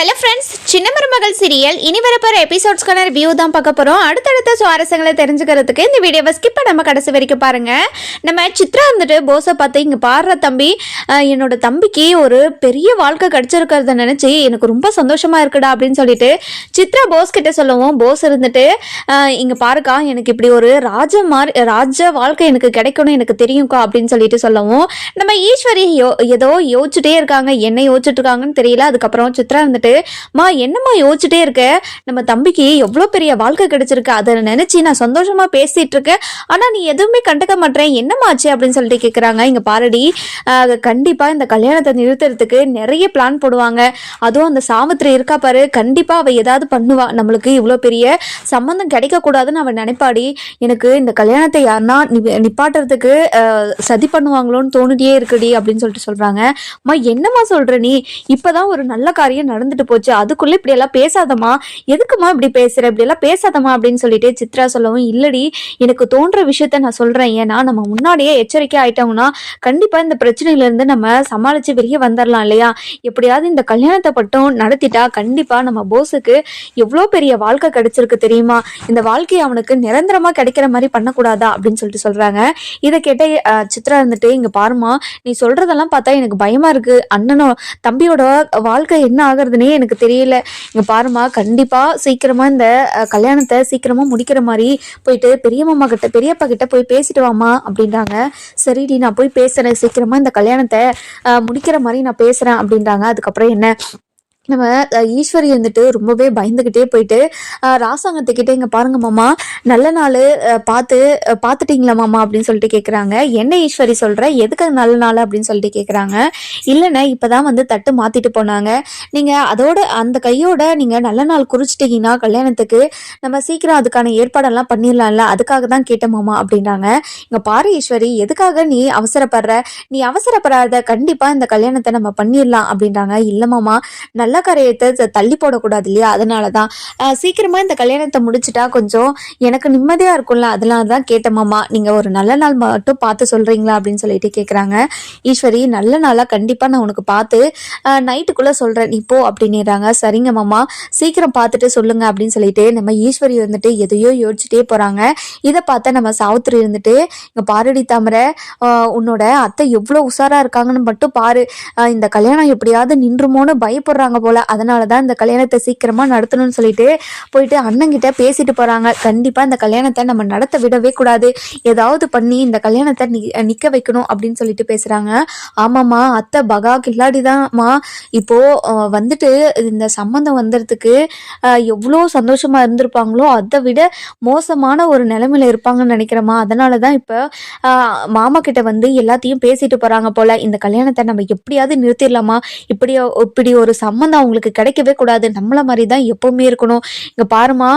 Hello friends சின்ன மருமகள் serial இனி வரப்போகிற எபிசோட்ஸ்க்கான ரிவ்யூ தான் பார்க்க போகிறோம் அடுத்தடுத்த சுவாரஸ்யங்களை தெரிஞ்சுக்கிறதுக்கு இந்த வீடியோவை ஸ்கிப் பண்ணாமல் கடைசி வரைக்கும் பாருங்கள் நம்ம சித்ரா வந்துட்டு போஸை பார்த்து இங்கே பாடுற தம்பி என்னோட தம்பிக்கு ஒரு பெரிய வாழ்க்கை கிடச்சிருக்கிறத நினச்சி எனக்கு ரொம்ப சந்தோஷமாக இருக்குடா அப்படின்னு சொல்லிட்டு சித்ரா போஸ் கிட்ட சொல்லவும் போஸ் இருந்துட்டு இங்கே பாருக்கா எனக்கு இப்படி ஒரு ராஜ மாதிரி ராஜ வாழ்க்கை எனக்கு கிடைக்கணும் எனக்கு தெரியும்க்கா அப்படின்னு சொல்லிட்டு சொல்லவும் நம்ம ஈஸ்வரி யோ ஏதோ யோசிச்சுட்டே இருக்காங்க என்ன யோசிச்சுட்டு இருக்காங்கன்னு தெரியல. அதுக்கப்புறம் சித்ரா வந்துட்டு இருந்துட்டு மா என்னம்மா யோசிச்சுட்டே இருக்க? நம்ம தம்பிக்கு எவ்வளோ பெரிய வாழ்க்கை கிடைச்சிருக்கு. அதை நினைச்சு நான் சந்தோஷமா பேசிட்டு இருக்கேன். ஆனா நீ எதுவுமே கண்டுக்க மாட்டேன். என்னமாச்சு அப்படின்னு சொல்லிட்டு கேட்குறாங்க இங்க பாருடி கண்டிப்பாக கண்டிப்பா இந்த கல்யாணத்தை நிறுத்துறதுக்கு நிறைய பிளான் போடுவாங்க. அதுவும் அந்த சாவித்திரி இருக்கா பாரு கண்டிப்பா அவ ஏதாவது பண்ணுவா. நம்மளுக்கு இவ்வளோ பெரிய சம்மந்தம் கிடைக்க கூடாதுன்னு அவ நினைப்பாடி. எனக்கு இந்த கல்யாணத்தை யாருன்னா நிப்பாட்டுறதுக்கு சதி பண்ணுவாங்களோன்னு தோணுட்டே இருக்குடி அப்படின்னு சொல்லிட்டு சொல்கிறாங்க அம்மா என்னம்மா சொல்கிற நீ? இப்பதான் ஒரு நல்ல காரியம் நடந்துட்டு போச்சு. அதுக்குள்ள இப்படி எல்லாம் பேசாதம்மா. எதுக்குமா இப்படி பேசுற? இப்படி எல்லாம் பேசாதம்மா அப்படின்னு சொல்லிட்டு சித்ரா சொல்லவும் இல்லடி எனக்கு தோன்ற விஷயத்த நான் சொல்றேன். ஏன்னா நம்ம முன்னாடியே எச்சரிக்கை ஆயிட்டோம்னா கண்டிப்பா இந்த பிரச்சனையில இருந்து நம்ம சமாளிச்சு வெளியே வந்துடலாம் இல்லையா? எப்படியாவது இந்த கல்யாணத்தை மட்டும் நடத்திட்டா கண்டிப்பா நம்ம போஸுக்கு எவ்வளோ பெரிய வாழ்க்கை கிடைச்சிருக்கு தெரியுமா? இந்த வாழ்க்கையை அவனுக்கு நிரந்தரமா கிடைக்கிற மாதிரி பண்ணக்கூடாதா? அப்படின்னு சொல்லிட்டு சொல்றாங்க. இதை கேட்ட சித்ரா இருந்துட்டு இங்க பாருமா நீ சொல்றதெல்லாம் பார்த்தா எனக்கு பயமா இருக்கு. அண்ணனோ தம்பியோட வாழ்க்கை என்ன ஆகுறதுனே எனக்கு தெரியல. இங்கே பாருமா கண்டிப்பாக சீக்கிரமாக இந்த கல்யாணத்தை சீக்கிரமாக முடிக்கிற மாதிரி போயிட்டு பெரிய மாமா கிட்ட பெரியப்பா கிட்ட போய் பேசிட்டு வாமா அப்படின்றாங்க. சரிடி நான் போய் பேசுகிறேன் சீக்கிரமாக இந்த கல்யாணத்தை முடிக்கிற மாதிரி நான் பேசுகிறேன் அப்படின்றாங்க. அதுக்கப்புறம் என்ன? நம்ம ஈஸ்வரி வந்துட்டு ரொம்பவே பயந்துக்கிட்டே போயிட்டு ராசாங்கத்துக்கிட்டே ராசாங்கத்துக்கிட்ட இங்கே பாருங்க மாமா நல்ல நாள் பார்த்து அஹ், பார்த்துட்டீங்களா மாமா அப்படின்னு சொல்லிட்டு கேட்குறாங்க என்ன ஈஸ்வரி சொல்கிற எதுக்கு நல்ல நாள் அப்படின்னு சொல்லிட்டு கேட்குறாங்க இல்லைண்ணே இப்போ தான் வந்து தட்டு மாற்றிட்டு போனாங்க. நீங்கள் அதோட அந்த கையோட நீங்கள் நல்ல நாள் குறிச்சிட்டிங்கன்னா கல்யாணத்துக்கு நம்ம சீக்கிரம் அதுக்கான ஏற்பாடெல்லாம் பண்ணிடலாம்ல. அதுக்காக தான் கேட்டேன் மாமா அப்படின்றாங்க. இங்கே பாரு ஈஸ்வரி எதுக்காக நீ அவசரப்படுற? நீ அவசரப்படாத. கண்டிப்பாக இந்த கல்யாணத்தை நம்ம பண்ணிடலாம் அப்படின்றாங்க. இல்லை மாமா நல்ல காரியத்தை தள்ளி போடக்கூடாது இல்லையா? அதனால தான் சீக்கிரமாக இந்த கல்யாணத்தை முடிச்சிட்டா கொஞ்சம் எனக்கு நிம்மதியாக இருக்கும்ல. அதனால தான் கேட்டேன் மாமா நீங்கள் ஒரு நல்ல நாள் மட்டும் பார்த்து சொல்கிறீங்களா அப்படின்னு சொல்லிட்டு கேட்குறாங்க ஈஸ்வரி நல்ல நாளாக கண்டிப்பாக நான் உனக்கு பார்த்து நைட்டுக்குள்ளே சொல்கிறேன் நீ போ அப்படின்னுறாங்க. சரிங்க மாமா. சீக்கிரம் பார்த்துட்டு சொல்லுங்க அப்படின்னு சொல்லிட்டு நம்ம ஈஸ்வரி வந்துட்டு எதையோ யோசிச்சுட்டே போகிறாங்க இதை பார்த்தா நம்ம சாவுத்திரி இருந்துட்டு இங்கே பாரடி தாமரை உன்னோட அத்தை எவ்வளோ உஷாராக இருக்காங்கன்னு மட்டும் பாரு. இந்த கல்யாணம் எப்படியாவது நின்றுமோன்னு பயப்படுறாங்க போல அதனால தான் இந்த கல்யாணத்தை சீக்கிரமாக நடத்தணும்னு சொல்லிட்டு போயிட்டு அண்ணங்கிட்ட பேசிட்டு போகிறாங்க கண்டிப்பாக இந்த கல்யாணத்தை நம்ம நடத்த விடவே கூடாது. ஏதாவது பண்ணி இந்த கல்யாணத்தை நி நிற்க வைக்கணும் அப்படின்னு சொல்லிட்டு பேசுகிறாங்க ஆமாம்மா அத்தை பகா கில்லாடி தான்மா இப்போது வந்துட்டு இந்த சம்மந்தம் வந்ததுக்கு எவ்வளோ சந்தோஷமாக இருந்திருப்பாங்களோ அதை விட மோசமான ஒரு நிலைமையில இருப்பாங்கன்னு நினைக்கிறேம்மா. அதனால தான் இப்போ மாமா கிட்ட வந்து எல்லாத்தையும் பேசிட்டு போகிறாங்க போல. இந்த கல்யாணத்தை நம்ம எப்படியாவது நிறுத்திடலாமா? இப்படி இப்படி ஒரு சம்மந்தம் அவங்களுக்கு கிடைக்கவே கூடாது. நம்மள மாதிரி தான் எப்பவுமே இருக்கணும். இங்க பாருமா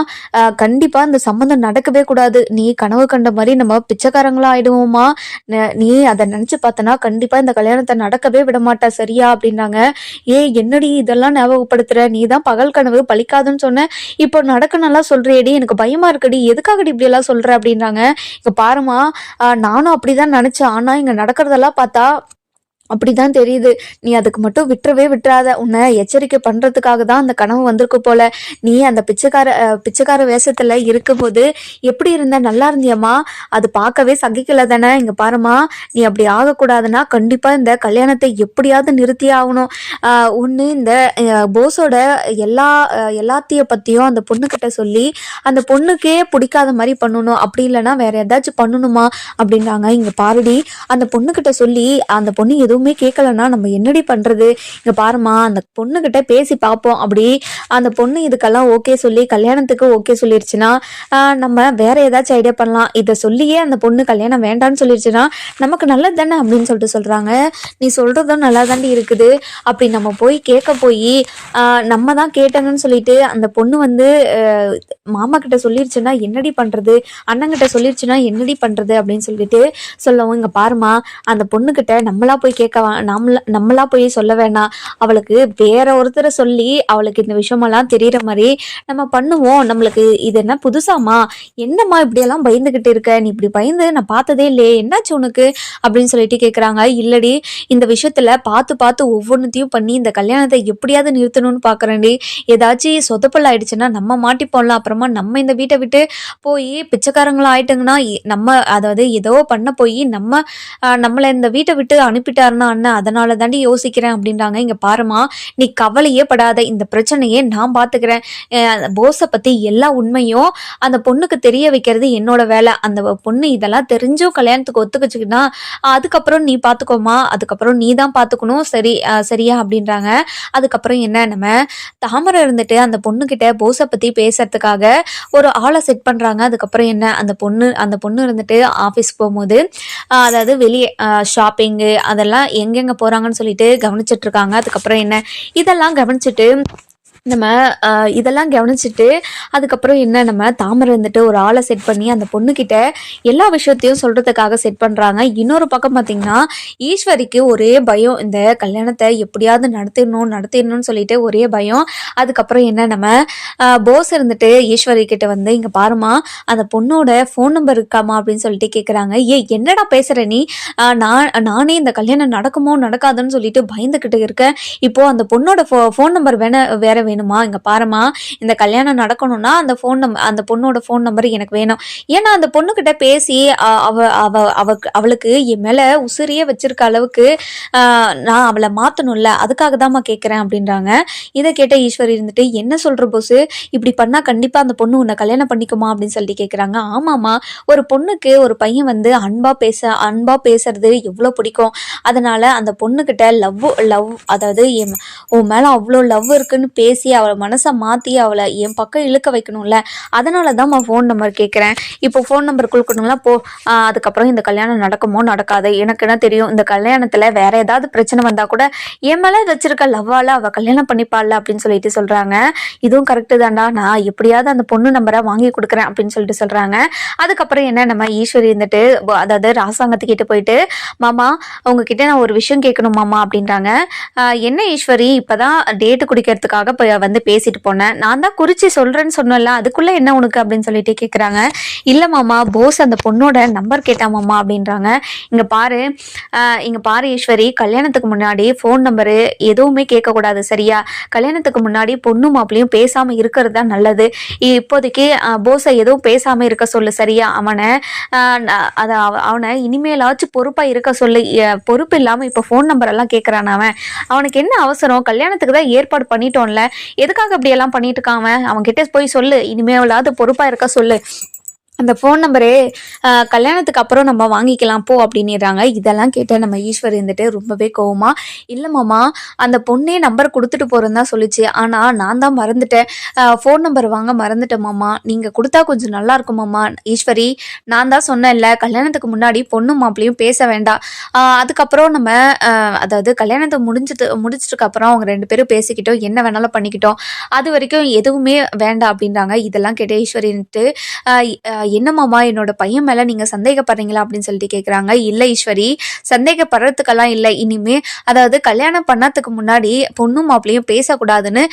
கண்டிப்பா இந்த சம்மந்தம் நடக்கவே கூடாது. நீ கனவு கண்ட மாதிரி நம்ம பிச்சைக்காரங்களா ஆயிடுவோமா நீ அதை நினைச்சு பார்த்தனா கண்டிப்பா இந்த கல்யாணத்தை நடக்கவே விட மாட்டா சரியா? அப்படின்றாங்க ஏ என்னடி இதெல்லாம் ஞாபகப்படுத்துற? நீ தான் பகல் கனவு பலிக்காதுன்னு சொன்ன. இப்போ நடக்கணும்லாம் சொல்றியடி எனக்கு பயமா இருக்குடி. எதுக்காகடி இப்படி எல்லாம் சொல்ற? அப்படின்றாங்க இங்க பாருமா நானும் அப்படிதான் நினைச்சேன். ஆனா இங்க நடக்கிறதெல்லாம் பார்த்தா அப்படிதான் தெரியுது. நீ அதுக்கு மட்டும் விட்டுறவே விட்டுறாத. உன்னை எச்சரிக்கை பண்றதுக்காக தான் அந்த கனவு வந்திருக்கு போல. நீ அந்த பிச்சைக்கார பிச்சைக்கார வேஷத்துல இருக்கும்போது எப்படி இருந்த? நல்லா இருந்தியம்மா. அது பார்க்கவே சகிக்கல தானே. இங்க பாருமா நீ அப்படி ஆகக்கூடாதுன்னா கண்டிப்பா இந்த கல்யாணத்தை எப்படியாவது நிறுத்தி ஆகணும். ஒன்று இந்த போஸோட எல்லா அஹ், எல்லாத்தையும் பத்தியும் அந்த பொண்ணுக்கிட்ட சொல்லி அந்த பொண்ணுக்கே பிடிக்காத மாதிரி பண்ணணும். அப்படி இல்லைன்னா வேற ஏதாச்சும் பண்ணணுமா? அப்படின்றாங்க இங்க பாருடி. அந்த பொண்ணுக்கிட்ட சொல்லி அந்த பொண்ணு எதுவும் எதுவுமே கேட்கலன்னா நம்ம என்னடி பண்ணுறது இங்கே பாருமா அந்த பொண்ணுக்கிட்ட பேசி பார்ப்போம் அப்படி அந்த பொண்ணு இதுக்கெல்லாம் ஓகே சொல்லி கல்யாணத்துக்கு ஓகே சொல்லிருச்சுன்னா நம்ம வேற ஏதாச்சும் ஐடியா பண்ணலாம். இதை சொல்லியே அந்த பொண்ணு கல்யாணம் வேண்டான்னு சொல்லிருச்சுன்னா நமக்கு நல்லது தானே அப்படின்னு சொல்லிட்டு சொல்கிறாங்க நீ சொல்கிறதும் நல்லா தாண்டி இருக்குது. அப்படி நம்ம போய் கேட்க போய் நம்ம தான் கேட்டோங்கன்னு சொல்லிட்டு அந்த பொண்ணு வந்து மாமா கிட்ட சொல்லிருச்சுன்னா என்னடி பண்ணுறது அண்ணங்கிட்ட சொல்லிருச்சுன்னா என்னடி பண்ணுறது அப்படின்னு சொல்லிட்டு சொல்லவும் இங்கே பாருமா அந்த பொண்ணுக்கிட்ட நம்மளா போய் கேட்க நம்மள நம்மளா போய் சொல்ல வேணாம். அவளுக்கு வேற ஒருத்தரை சொல்லி அவளுக்கு இந்த விஷயமெல்லாம் தெரியற மாதிரி நம்ம பண்ணுவோம். நம்மளுக்கு இது என்ன புதுசாமா என்னம்மா இப்படியெல்லாம் பயந்துகிட்டு இருக்க? நீ இப்படி பயந்து நான் பார்த்ததே இல்லையே. என்னாச்சு உனக்கு? அப்படின்னு சொல்லிட்டு கேட்குறாங்க இல்லடி இந்த விஷயத்துல பார்த்து பார்த்து ஒவ்வொன்றத்தையும் பண்ணி இந்த கல்யாணத்தை எப்படியாவது நிறுத்தணும்னு பார்க்குறேன்டி ஏதாச்சும் சொதப்பல் ஆயிடுச்சுன்னா நம்ம மாட்டிப்போம்ல அப்புறமா நம்ம இந்த வீட்டை விட்டு போய் பிச்சைக்காரங்களா ஆயிட்டுங்கன்னா நம்ம அதாவது ஏதோ பண்ண போய் நம்ம நம்மளை இந்த வீட்டை விட்டு அனுப்பிட்டாருன்னா அண்ணன் அதனால தாண்டி யோசிக்கிறேன் அப்படின்றாங்க. இங்க பாருமா நீ கவலையே படாத. இந்த பிரச்சனையே நான் பார்த்துக்கிறேன் போஸை பத்தி எல்லா உண்மையும் அந்த பொண்ணுக்கு தெரிய வைக்கிறது என்னோட வேலை. அந்த பொண்ணு இதெல்லாம் தெரிஞ்சும் கல்யாணத்துக்கு ஒத்துக்கிச்சுக்கிட்டா அதுக்கப்புறம் நீ பார்த்துக்கோமா அதுக்கப்புறம் நீ தான் பார்த்துக்கணும் சரி சரியா அப்படின்றாங்க. அதுக்கப்புறம் என்ன நம்ம தாமரை இருந்துட்டு அந்த பொண்ணுக்கிட்ட போஸை பற்றி பேசுறதுக்காக ஒரு ஆளை செட் பண்ணுறாங்க அதுக்கப்புறம் என்ன அந்த பொண்ணு அந்த பொண்ணு இருந்துட்டு ஆஃபீஸ் போகும்போது அதாவது வெளியே ஷாப்பிங்கு அதெல்லாம் எங்கெங்கே போகிறாங்கன்னு சொல்லிட்டு கவனிச்சிட்டு இருக்காங்க. அதுக்கப்புறம் என்ன? இதெல்லாம் கவனிச்சிட்டு நம்ம இதெல்லாம் கவனிச்சிட்டு அதுக்கப்புறம் என்ன நம்ம தாமரை இருந்துட்டு ஒரு ஆளை செட் பண்ணி அந்த பொண்ணுக்கிட்ட எல்லா விஷயத்தையும் சொல்கிறதுக்காக செட் பண்ணுறாங்க இன்னொரு பக்கம் பார்த்தீங்கன்னா ஈஸ்வரிக்கு ஒரே பயம் இந்த கல்யாணத்தை எப்படியாவது நடத்திடணும் நடத்திடணும்னு சொல்லிட்டு ஒரே பயம். அதுக்கப்புறம் என்ன நம்ம போஸ் இருந்துட்டு ஈஸ்வரி கிட்ட வந்து இங்கே பாருமா அந்த பொண்ணோட ஃபோன் நம்பர் இருக்காமா அப்படின்னு சொல்லிட்டு கேட்குறாங்க ஏ என்னடா பேசுகிற நீ? நான் நானே இந்த கல்யாணம் நடக்குமோ நடக்காதுன்னு சொல்லிட்டு பயந்துக்கிட்டு இருக்கேன். இப்போ அந்த பொண்ணோட ஃபோ ஃபோன் நம்பர் வேணா வேற வேணுமா? இங்கே பாருமா இந்த கல்யாணம் நடக்கணும்னா அந்த ஃபோன் நம் அந்த பொண்ணோட ஃபோன் நம்பர் எனக்கு வேணும். ஏன்னா அந்த பொண்ணுக்கிட்ட பேசி அவ அவ அவ அவளுக்கு என் மேலே உசிரியே வச்சிருக்க அளவுக்கு நான் அவளை மாற்றணும்ல அதுக்காக தான்மா கேட்குறேன் அப்படின்றாங்க. இதை கேட்ட ஈஸ்வரி இருந்துட்டு என்ன சொல்கிற போஸு? இப்படி பண்ணால் கண்டிப்பாக அந்த பொண்ணு உன்னை கல்யாணம் பண்ணிக்குமா? அப்படின்னு சொல்லிட்டு கேட்குறாங்க ஆமாம்மா ஒரு பொண்ணுக்கு ஒரு பையன் வந்து அன்பாக பேச அன்பாக பேசுறது எவ்வளோ பிடிக்கும். அதனால் அந்த பொண்ணுக்கிட்ட லவ் லவ் அதாவது என் உன் மேலே அவ்வளோ லவ் இருக்குன்னு பேசி அவளை மனசை மாற்றி அவளை என் பக்கம் இழுக்க வைக்கணும்ல. அதனால தான் நான் ஃபோன் நம்பர் கேட்குறேன் இப்போ ஃபோன் நம்பர் கொடுக்கணும்ல போ அதுக்கப்புறம் இந்த கல்யாணம் நடக்குமோ நடக்காது. எனக்கு என்ன தெரியும்? இந்த கல்யாணத்தில் வேற ஏதாவது பிரச்சனை வந்தால் கூட என் மேலே வச்சிருக்க லவ்வால் அவள் கல்யாணம் பண்ணிப்பாள்? அப்படின்னு சொல்லிட்டு சொல்கிறாங்க இதுவும் கரெக்டு தான்டா. நான் எப்படியாவது அந்த பொண்ணு நம்பரை வாங்கி கொடுக்குறேன். அப்படின்னு சொல்லிட்டு சொல்கிறாங்க அதுக்கப்புறம் என்ன? நம்ம ஈஸ்வரி இருந்துட்டு அதாவது ராசாங்கத்துக்கிட்ட போயிட்டு மாமா உங்ககிட்ட நான் ஒரு விஷயம் கேட்கணும் மாமா. அப்படின்றாங்க. என்ன ஈஸ்வரி? இப்போதான் டேட்டு குடிக்கிறதுக்காக போய் வந்து பேசிட்டு போனேன். நான் தான் குறிச்சி சொல்றேன்னு சொன்னல அதுக்குள்ள என்ன உனக்கு அப்படின்னு சொல்லிட்டு கேக்குறாங்க. இல்ல மாமா போஸ் அந்த பொண்ணோட நம்பர் கேட்டா மாமா அப்படின்றாங்க. இங்க பாரு ஆஹ் இங்க பாரு ஈஸ்வரி கல்யாணத்துக்கு முன்னாடி ஃபோன் நம்பரு எதுவுமே கேட்க கூடாது சரியா? கல்யாணத்துக்கு முன்னாடி பொண்ணு மாப்பிளையும் பேசாம இருக்கிறது தான் நல்லது. இப்போதைக்கு போஸை எதுவும் பேசாம இருக்க சொல்லு சரியா? அவனை அதை அத அவனை இனிமேலாச்சும் பொறுப்பா இருக்க சொல்லு. பொறுப்பு இல்லாம இப்ப ஃபோன் நம்பர் எல்லாம் கேக்குறான் அவன். அவனுக்கு என்ன அவசரம்? கல்யாணத்துக்கு தான் ஏற்பாடு பண்ணிட்டோம்ல. எதுக்காக அப்படியெல்லாம் பண்ணிட்டு இருக்காம அவன் அவன் கிட்ட போய் சொல்லு. இனிமேலாவது பொறுப்பா இருக்க சொல்லு. அந்த ஃபோன் நம்பரே கல்யாணத்துக்கு அப்புறம் நம்ம வாங்கிக்கலாம் போ அப்படின்னுறாங்க. இதெல்லாம் கேட்ட நம்ம ஈஸ்வரி இருந்துட்டு ரொம்பவே கோவமா இல்லை மாமா அந்த பொண்ணே நம்பர் கொடுத்துட்டு போகிறேன்னு தான் சொல்லிச்சு. ஆனால் நான் தான் மறந்துட்டேன். ஃபோன் நம்பர் வாங்க மறந்துட்டேன் மாமா. நீங்கள் கொடுத்தா கொஞ்சம் நல்லா இருக்கும் மாமா. ஈஸ்வரி நான் தான் சொன்னேன்ல கல்யாணத்துக்கு முன்னாடி பொண்ணு மாப்பிளையும் பேச வேண்டாம். அதுக்கப்புறம் நம்ம அதாவது கல்யாணத்தை முடிஞ்சது முடிச்சதுக்கு அப்புறம் அவங்க ரெண்டு பேரும் பேசிக்கிட்டோம். என்ன வேணாலும் பண்ணிக்கிட்டோம். அது வரைக்கும் எதுவுமே வேண்டாம் அப்படின்றாங்க. இதெல்லாம் கேட்ட ஈஸ்வரின்ட்டு என்னமாம்மா என்னோட பையன் மேலே நீங்கள் சந்தேகப்படுறீங்களா? அப்படின்னு சொல்லிட்டு கேட்குறாங்க இல்லை ஈஸ்வரி சந்தேகப்படுறதுக்கெல்லாம் இல்லை. இனிமே அதாவது கல்யாணம் பண்ணதுக்கு முன்னாடி பொண்ணும் மாப்பிளையும் பேசக்கூடாதுன்னு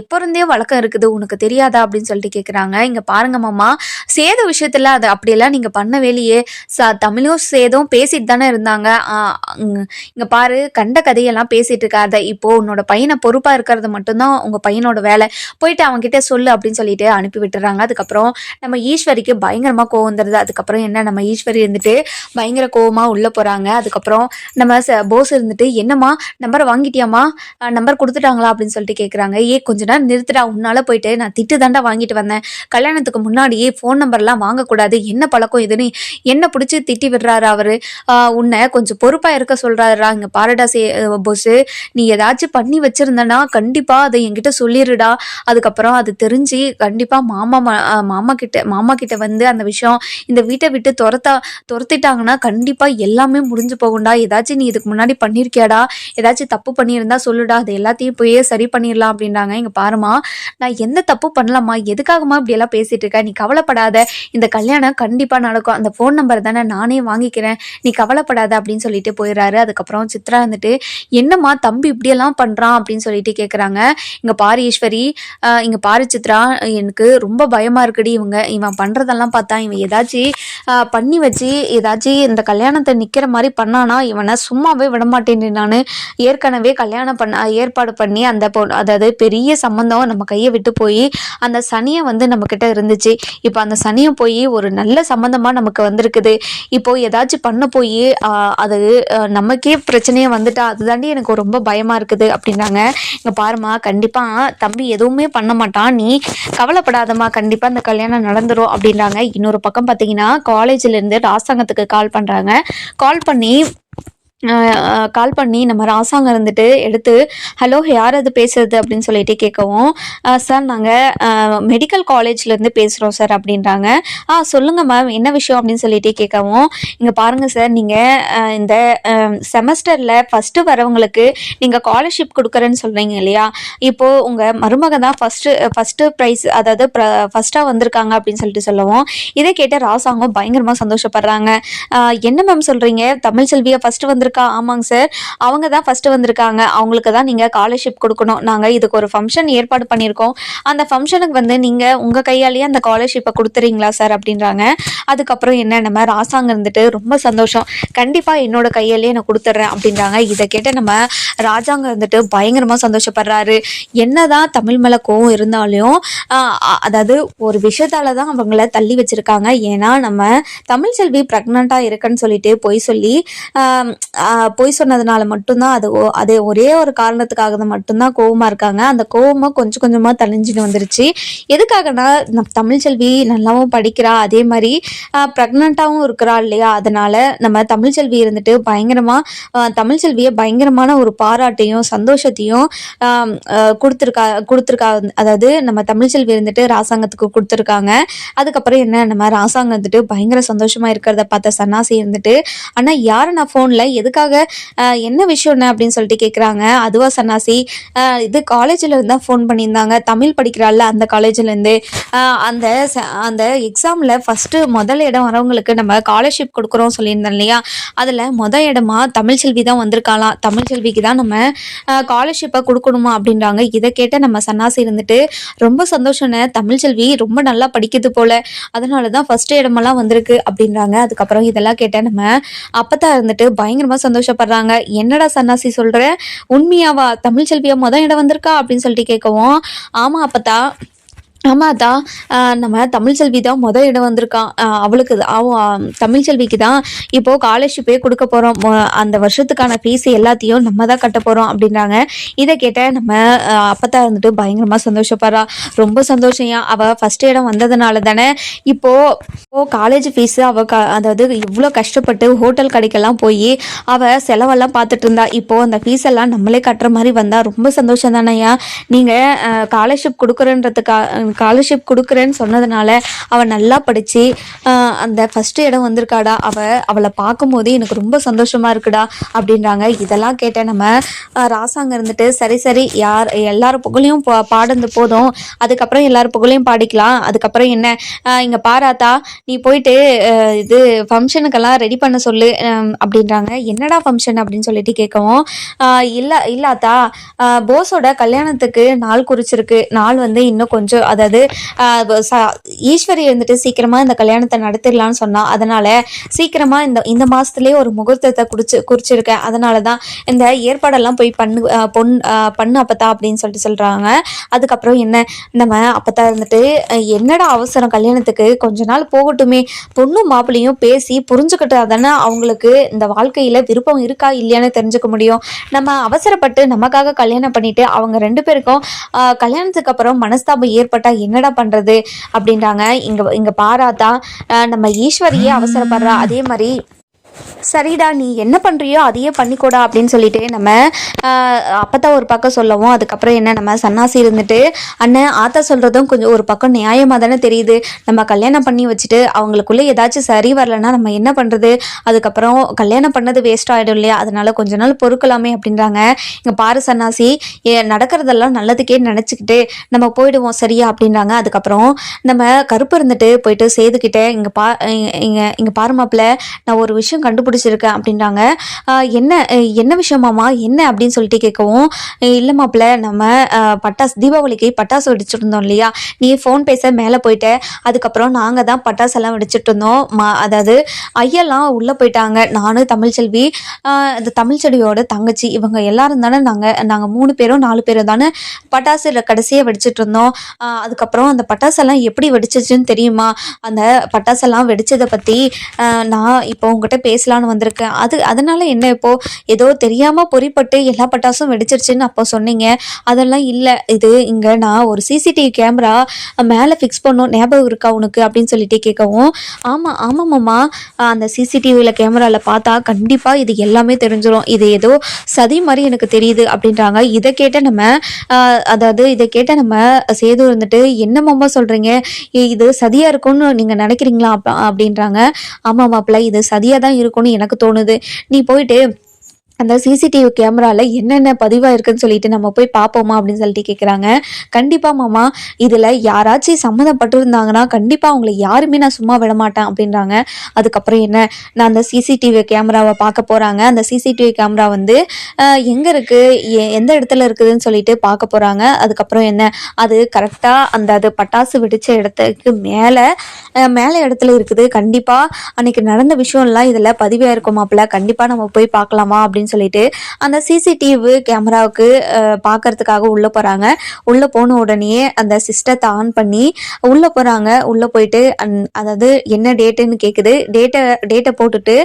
எப்போ இருந்தே வழக்கம் இருக்குது உனக்கு தெரியாதா? அப்படின்னு சொல்லிட்டு கேட்குறாங்க இங்கே பாருங்க மாமா சேத விஷயத்தில் அது அப்படியெல்லாம் நீங்கள் பண்ண வேலையே ச தமிழும் சேதும் பேசிட்டு தானே இருந்தாங்க. இங்கே பாரு கண்ட கதையெல்லாம் பேசிட்டு இருக்காத. இப்போ உன்னோட பையனை பொறுப்பாக இருக்கிறது மட்டும்தான் உங்கள் பையனோட வேலை. போயிட்டு அவன்கிட்ட சொல்லு அப்படின்னு சொல்லிட்டு அனுப்பி விட்டுறாங்க. அதுக்கப்புறம் நம்ம ஈஸ்வரிக்கு பயங்கரமா கோவம் வந்துடுது அதுக்கப்புறம் என்ன நம்ம ஈஸ்வரி இருந்துட்டு பயங்கர கோவமா உள்ள போறாங்க. அதுக்கப்புறம் நம்ம ச- போஸ் இருந்துட்டு என்னம்மா நம்பரை வாங்கிட்டியாமா நம்பர் கொடுத்துட்டாங்களா? அப்படின்னு சொல்லிட்டு கேக்குறாங்க. ஏ கொஞ்ச நேரம் நிறுத்துடா உன்னால போயிட்டு நான் திட்டு தாண்டா வாங்கிட்டு வந்தேன். கல்யாணத்துக்கு முன்னாடியே ஃபோன் நம்பர்லாம் வாங்கக்கூடாது. என்ன பழக்கம் இதுன்னு என்ன பிடிச்சி திட்டி விடுறாரு அவரு? உன்னை கொஞ்சம் பொறுப்பா இருக்க சொல்றாருடா இங்க பாருடா சே போஸ் நீ ஏதாச்சும் பண்ணி வச்சிருந்தனா கண்டிப்பா அதை என்கிட்ட சொல்லிடுடா அதுக்கப்புறம் அது தெரிஞ்சு கண்டிப்பா மாமா மாமா கிட்ட மாமா கிட்ட வந்து அந்த விஷயம் இந்த வீட்டை விட்டு துரத்தா துரத்திட்டாங்கன்னா கண்டிப்பாக எல்லாமே முடிஞ்சு போகும்டா. ஏதாச்சும் நீ இதுக்கு முன்னாடி பண்ணியிருக்கியாடா? ஏதாச்சும் தப்பு பண்ணியிருந்தா சொல்லுடா. அது எல்லாத்தையும் போய் சரி பண்ணிடலாம் அப்படின்றாங்க. இங்கே பாருமா நான் எந்த தப்பு பண்ணலாமா எதுக்காகமா இப்படியெல்லாம் பேசிகிட்டு பேசிட்டு நீ கவலைப்படாத. இந்த கல்யாணம் கண்டிப்பாக நடக்கும். அந்த ஃபோன் நம்பர் தானே நானே வாங்கிக்கிறேன். நீ கவலைப்படாத அப்படின்னு சொல்லிட்டு போயிடுறாரு. அதுக்கப்புறம் சித்ரா வந்துட்டு என்னம்மா தம்பி இப்படியெல்லாம் பண்ணுறான் அப்படின்னு சொல்லிட்டு கேட்குறாங்க இங்கே பாரு ஈஸ்வரி. இங்கே பாரு சித்ரா. எனக்கு ரொம்ப பயமாக இருக்குடி இவங்க. இவன் பண்ணுறது பண்றதெல்லாம் பார்த்தா இவன் ஏதாச்சும் பண்ணி வச்சு ஏதாச்சும் இந்த கல்யாணத்தை நிக்கிற மாதிரி பண்ணானா இவனை சும்மாவே விடமாட்டேன் நான். ஏற்கனவே கல்யாணம் பண்ண ஏற்பாடு பண்ணி அந்த பொ- அதாவது பெரிய சம்பந்தம் நம்ம கையை விட்டு போய் அந்த சனியை வந்து நம்ம கிட்ட இருந்துச்சு. இப்போ அந்த சனியை போய் ஒரு நல்ல சம்பந்தமா நமக்கு வந்திருக்குது. இப்போ ஏதாச்சும் பண்ண போய் அது நமக்கே பிரச்சனையே வந்துட்டா அதுதாண்டி எனக்கு ரொம்ப பயமா இருக்குது அப்படின்னாங்க. இங்க பாருமா கண்டிப்பா தம்பி எதுவுமே பண்ண மாட்டான். நீ கவலைப்படாதம்மா கண்டிப்பா இந்த கல்யாணம் நடந்துரும் அப்படின்றாங்க இன்னொரு பக்கம் பார்த்தீங்கன்னா காலேஜ்ல இருந்து ராசாங்கத்துக்கு கால் பண்றாங்க. கால் பண்ணி கால் பண்ணி நம்ம ராசாங்க இருந்துட்டு எடுத்து ஹலோ யார் அது பேசுறது? அப்படின்னு சொல்லிட்டு கேட்கவும் சார் நாங்கள் மெடிக்கல் காலேஜ்லேருந்து பேசுகிறோம் சார் அப்படின்றாங்க. ஆ சொல்லுங்கள் மேம் என்ன விஷயம்? அப்படின்னு சொல்லிட்டு கேட்கவும் இங்கே பாருங்கள் சார் நீங்கள் இந்த செமஸ்டரில் ஃபஸ்ட்டு வரவங்களுக்கு நீங்கள் ஸ்காலர்ஷிப் கொடுக்குறேன்னு சொல்கிறீங்க இல்லையா? இப்போது உங்கள் மருமக தான் ஃபஸ்ட்டு ஃபஸ்ட்டு ப்ரைஸ் அதாவது ஃபஸ்ட்டாக வந்திருக்காங்க அப்படின்னு சொல்லிட்டு சொல்லவும் இதை கேட்ட ராசாங்கம் பயங்கரமாக சந்தோஷப்படுறாங்க. என்ன மேம் சொல்கிறீங்க தமிழ் செல்வியை ஃபஸ்ட்டு வந்து வந்திருக்கா? ஆமாங்க சார். அவங்க தான் ஃபஸ்ட்டு வந்திருக்காங்க. அவங்களுக்கு தான் நீங்கள் ஸ்காலர்ஷிப் கொடுக்கணும். நாங்கள் இதுக்கு ஒரு ஃபங்க்ஷன் ஏற்பாடு பண்ணியிருக்கோம். அந்த ஃபங்க்ஷனுக்கு வந்து நீங்கள் உங்கள் கையாலேயே அந்த ஸ்காலர்ஷிப்பை கொடுத்துறீங்களா சார் அப்படின்றாங்க. அதுக்கப்புறம் என்ன நம்ம ராசாங்க இருந்துட்டு ரொம்ப சந்தோஷம். கண்டிப்பாக என்னோட கையாலேயே நான் கொடுத்துட்றேன் அப்படின்றாங்க. இதை கேட்ட நம்ம ராஜாங்க இருந்துட்டு பயங்கரமாக சந்தோஷப்படுறாரு. என்னதான் தமிழ் மேலே கோவம் இருந்தாலும் அதாவது ஒரு விஷயத்தால தான் அவங்கள தள்ளி வச்சிருக்காங்க. ஏன்னா நம்ம தமிழ் செல்வி ப்ரெக்னெண்ட்டாக இருக்குன்னு சொல்லிட்டு பொய் சொல்லி பொய் சொன்னதுனால மட்டும்தான் அது ஒ- அது ஒரே ஒரு காரணத்துக்காக தான் மட்டும்தான் கோவமாக இருக்காங்க. அந்த கோவமாக கொஞ்சம் கொஞ்சமாக தணிஞ்சுன்னு வந்துருச்சு. எதுக்காகனா நம்ம தமிழ் செல்வி நல்லாவும் படிக்கிறா அதே மாதிரி ப்ரெக்னெண்ட்டாகவும் இருக்கிறா இல்லையா? அதனால நம்ம தமிழ் செல்வி இருந்துட்டு பயங்கரமாக தமிழ் செல்வியை பயங்கரமான ஒரு பாராட்டையும் சந்தோஷத்தையும் கொடுத்துருக்கா கொடுத்துருக்கா அதாவது நம்ம தமிழ் செல்வி இருந்துட்டு ராசாங்கத்துக்கு கொடுத்துருக்காங்க. அதுக்கப்புறம் என்ன நம்ம ராசாங்கம் வந்துட்டு பயங்கர சந்தோஷமாக இருக்கிறத பார்த்த சன்னாசி இருந்துட்டு ஆனால் யார் நான் ஃபோனில் எது அதுக்காக என்ன விஷயம் என்ன அப்படின்னு சொல்லிட்டு கேட்குறாங்க அதுவா சன்னாசி இது காலேஜில் இருந்து தான் ஃபோன் பண்ணியிருந்தாங்க. தமிழ் படிக்கிறாள்ல அந்த காலேஜ்லேருந்து அந்த ச- அந்த எக்ஸாமில் ஃபஸ்ட்டு முதல் இடம் வரவங்களுக்கு நம்ம ஸ்காலர்ஷிப் கொடுக்குறோம் சொல்லியிருந்தோம் இல்லையா? அதில் மொதல் இடமா தமிழ் செல்வி தான் வந்திருக்காளாம். தமிழ் செல்விக்கு தான் நம்ம ஸ்காலர்ஷிப்பை கொடுக்கணுமா அப்படின்றாங்க. இதை கேட்ட நம்ம சன்னாசி இருந்துட்டு ரொம்ப சந்தோஷம்னு தமிழ் செல்வி ரொம்ப நல்லா படிக்கிறது போல. அதனால தான் ஃபஸ்ட்டு இடமெல்லாம் வந்திருக்கு அப்படின்றாங்க. அதுக்கப்புறம் இதெல்லாம் கேட்ட நம்ம அப்பத்தா இருந்துட்டு பயங்கரமாக சந்தோஷப்படுறாங்க. என்னடா சன்னாசி சொல்ற? உண்மையாவா? தமிழ் செல்வியா மொதல் இடம் வந்திருக்கா? அப்படின்னு சொல்லிட்டு கேட்கவும் ஆமா அப்பத்தா. ஆமாம் தான் நம்ம தமிழ் செல்வி தான் மொதல் இடம் வந்திருக்கான் அவளுக்கு தான் அவன் தமிழ் செல்விக்கு தான் இப்போது ஸ்காலர்ஷிப்பே கொடுக்க போகிறோம் அந்த வருஷத்துக்கான ஃபீஸ் எல்லாத்தையும் நம்ம தான் கட்ட போகிறோம் அப்படின்றாங்க. இதை கேட்ட நம்ம அப்பத்தா இருந்துட்டு பயங்கரமாக சந்தோஷப்படுறா. ரொம்ப சந்தோஷம் அவள் ஃபஸ்ட் இடம் வந்ததுனால தானே இப்போது இப்போது காலேஜ் ஃபீஸு அவள் க அதாவது இவ்வளோ கஷ்டப்பட்டு ஹோட்டல் கடைக்கெல்லாம் போய் அவள் செலவெல்லாம் பார்த்துட்டு இருந்தா. இப்போது அந்த ஃபீஸ் எல்லாம் நம்மளே கட்டுற மாதிரி வந்தால் ரொம்ப சந்தோஷம் தானேயா. நீங்கள் ஸ்காலர்ஷிப் கொடுக்குறன்றதுக்கா ஸ்காலர்ஷிப் கொடுக்குறேன்னு சொன்னதுனால அவள் நல்லா படித்து அந்த ஃபஸ்ட்டு இடம் வந்திருக்காடா. அவள் அவளை பார்க்கும்போதே எனக்கு ரொம்ப சந்தோஷமாக இருக்குடா அப்படின்றாங்க. இதெல்லாம் கேட்ட நம்ம ராசாங்க இருந்துட்டு சரி சரி யார் எல்லார் புகழையும் பா போதும். அதுக்கப்புறம் எல்லார் புகழையும் பாடிக்கலாம். அதுக்கப்புறம் என்ன? இங்கே பாராத்தா நீ போயிட்டு இது ஃபங்க்ஷனுக்கெல்லாம் ரெடி பண்ண சொல்லு அப்படின்றாங்க. என்னடா ஃபங்க்ஷன் அப்படின்னு சொல்லிட்டு கேட்கவும் இல்லை இல்லாத்தா போஸோட கல்யாணத்துக்கு நாள் குறிச்சிருக்கு. நாள் வந்து இன்னும் கொஞ்சம் அதாவது ஈஸ்வரி இருந்துட்டு சீக்கிரமா இந்த கல்யாணத்தை நடத்திடலாம்னு சொன்னா அதனால சீக்கிரமா இந்த இந்த மாசத்துலயே ஒரு முகூர்த்தத்தை குடிச்சு குறிச்சிருக்கேன் அதனால தான் இந்த ஏற்பாடெல்லாம் போய் பண்ணு பொண் பொன் பண்ணு அப்பத்தா அப்படின்னு சொல்லிட்டு சொல்றாங்க. அதுக்கப்புறம் என்ன நம்ம அப்பத்தா இருந்துட்டு என்னடா அவசரம் கல்யாணத்துக்கு? கொஞ்ச நாள் போகட்டுமே. பொண்ணும் மாப்பிள்ளையும் பேசி புரிஞ்சுக்கிட்டா தானே அவங்களுக்கு இந்த வாழ்க்கையில விருப்பம் இருக்கா இல்லையான்னு தெரிஞ்சுக்க முடியும். நம்ம அவசரப்பட்டு நமக்காக கல்யாணம் பண்ணிட்டு அவங்க ரெண்டு பேருக்கும் கல்யாணத்துக்கு அப்புறம் மனஸ்தாபம் ஏற்பட்ட என்னடா பண்றது? அப்படின்றாங்க. இங்க இங்க பாராதான் நம்ம ஈஸ்வரியே அவசரப்படுறா. அதே மாதிரி சரிடா நீ என்ன பண்ணுறியோ அதையே பண்ணிக்கோடா அப்படின்னு சொல்லிட்டு நம்ம ஆஹ், அப்பத்தா ஒரு பக்கம் சொல்லவும் அதுக்கப்புறம் என்ன நம்ம சன்னாசி இருந்துட்டு அண்ணன் ஆத்தா சொல்கிறதும் கொஞ்சம் ஒரு பக்கம் நியாயமாக தானே தெரியுது. நம்ம கல்யாணம் பண்ணி வச்சுட்டு அவங்களுக்குள்ளே ஏதாச்சும் சரி வரலன்னா நம்ம என்ன பண்ணுறது அதுக்கப்புறம் கல்யாணம் பண்ணது வேஸ்ட் ஆகிடும் இல்லையா? அதனால கொஞ்ச நாள் பொறுக்கலாமே அப்படின்றாங்க. இங்கே பாரு சன்னாசி ஏ நடக்கிறதெல்லாம் நல்லதுக்கே நினச்சிக்கிட்டு நம்ம போயிடுவோம் சரியா? அப்படின்றாங்க. அதுக்கப்புறம் நம்ம கருப்பு இருந்துட்டு போயிட்டு சேதுக்கிட்ட இங்கே பா இங்கே இங்கே பாரு மாப்பிள்ள நான் ஒரு விஷயம் கண்டுபிடிச்சிருக்கேன் அப்படின்றாங்க. என்ன என்ன விஷயமாம்மா என்ன அப்படின்னு சொல்லிட்டு கேட்கவும் இல்லை மாப்பிள்ள நம்ம பட்டாசு தீபாவளிக்கு பட்டாசு வெடிச்சிருந்தோம் இருந்தோம் இல்லையா? நீ ஃபோன் பேச மேலே போயிட்ட. அதுக்கப்புறம் நாங்கள் தான் பட்டாசெல்லாம் வெடிச்சிட்டு இருந்தோம் மா அதாவது ஐயெல்லாம் உள்ளே போயிட்டாங்க. நானும் தமிழ்ச்செல்வி அந்த இந்த தமிழ்ச்செல்வியோட தங்கச்சி இவங்க எல்லாரும் தானே நாங்கள் நாங்கள் மூணு பேரும் நாலு பேரும் தானே பட்டாசு கடைசியாக வெடிச்சிட்டு இருந்தோம் அதுக்கப்புறம் அந்த பட்டாசெல்லாம் எப்படி வெடிச்சிச்சுன்னு தெரியுமா? அந்த பட்டாசெல்லாம் வெடிச்சதை பற்றி நான் இப்போ உங்ககிட்ட பேசலான்னு வந்திருக்கேன் அது அதனால என்ன இப்போ? ஏதோ தெரியாமல் பொறிப்பட்டு எல்லா பட்டாசும் வெடிச்சிருச்சுன்னு அப்போ சொன்னீங்க. அதெல்லாம் இல்லை. இது இங்கே நான் ஒரு சிசிடிவி கேமரா மேலே ஃபிக்ஸ் பண்ணோம். ஞாபகம் இருக்கா உனக்கு? அப்படின்னு சொல்லிட்டு கேட்கவும் ஆமாம் ஆமாம்மாம்மா அந்த சிசிடிவியில் கேமராவில் பார்த்தா கண்டிப்பாக இது எல்லாமே தெரிஞ்சிடும் இது ஏதோ சதி மாதிரி எனக்கு தெரியுது அப்படின்றாங்க. இதை கேட்ட நம்ம அதாவது இதை கேட்ட நம்ம சேது இருந்துட்டு என்ன மாமா சொல்கிறீங்க இது சதியாக இருக்கும்னு நீங்கள் நினைக்கிறீங்களா? அப்படின்றாங்க. ஆமாம் மாப்பிள்ள இது சதியாக தான் இருக்கும்னு எனக்கு தோணுது. நீ போயிட்டு அந்த சிசிடிவி கேமராவில் என்னென்ன பதிவாக இருக்குன்னு சொல்லிட்டு நம்ம போய் பார்ப்போமா அப்படின்னு சொல்லிட்டு கேட்குறாங்க கண்டிப்பாக மாமா இதில் யாராச்சும் சம்மந்தப்பட்டிருந்தாங்கன்னா கண்டிப்பாக அவங்கள யாருமே நான் சும்மா விட மாட்டேன் அப்படின்றாங்க. அதுக்கப்புறம் என்ன? நான் அந்த சிசிடிவி கேமராவை பார்க்க போகிறாங்க அந்த சிசிடிவி கேமரா வந்து எங்கே இருக்குது எந்த இடத்துல இருக்குதுன்னு சொல்லிட்டு பார்க்க போகிறாங்க அதுக்கப்புறம் என்ன? அது கரெக்டாக அந்த அது பட்டாசு வெடித்த இடத்துக்கு மேலே மேலே இடத்துல இருக்குது. கண்டிப்பாக அன்னைக்கு நடந்த விஷயம்லாம் இதில் பதிவாக இருக்கும் மாப்பிள்ள. கண்டிப்பாக நம்ம போய் பார்க்கலாமா அப்படின்னு சொல்லிட்டு அந்த சிசிடிவி கேமராவுக்கு பார்க்கறதுக்காக உள்ளே போகிறாங்க உள்ளே போன உடனே அந்த சிஸ்டத்தை ஆன் பண்ணி உள்ளே போகிறாங்க உள்ளே போயிட்டு அந் அதாவது என்ன டேட்டுன்னு கேட்குது டேட்டை டேட்டை போட்டுட்டு